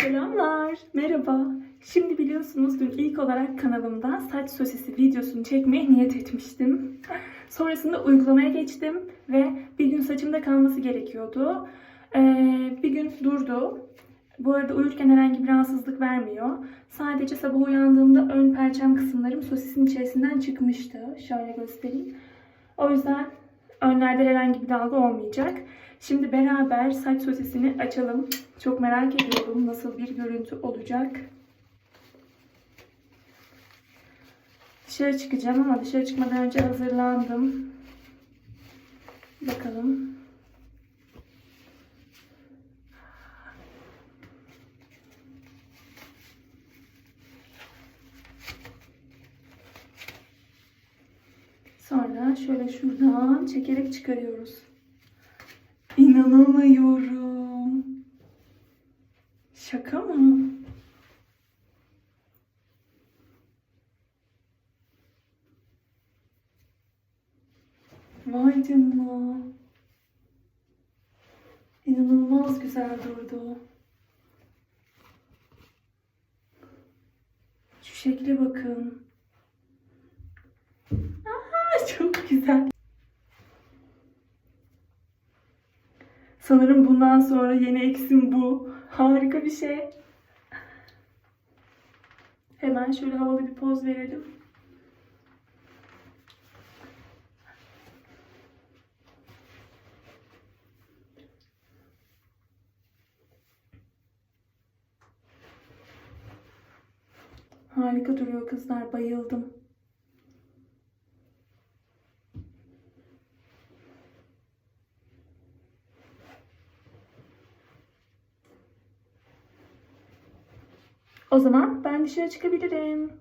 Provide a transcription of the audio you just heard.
Selamlar, merhaba. Şimdi biliyorsunuz dün ilk olarak kanalımda saç sosisi videosunu çekmeye niyet etmiştim. Sonrasında uygulamaya geçtim ve bir gün saçımda kalması gerekiyordu. Ee, bir gün durdu. Bu arada uyurken herhangi bir rahatsızlık vermiyor. Sadece sabah uyandığımda ön perçem kısımlarım sosisin içerisinden çıkmıştı. Şöyle göstereyim. O yüzden önlerde herhangi bir dalga olmayacak. Şimdi beraber saç sosisini açalım. Çok merak ediyorum nasıl bir görüntü olacak. Dışarı çıkacağım ama dışarı çıkmadan önce hazırlandım. Bakalım. Sonra şöyle şuradan çekerek çıkarıyoruz. İnanamıyorum. Şaka mı? Vay canına. İnanılmaz güzel durdu. Şu şekle bakın. Aa, çok güzel. Sanırım bundan sonra yeni eksim bu. Harika bir şey. Hemen şöyle havalı bir poz verelim. Harika duruyor kızlar. Bayıldım. O zaman ben dışarı çıkabilirim.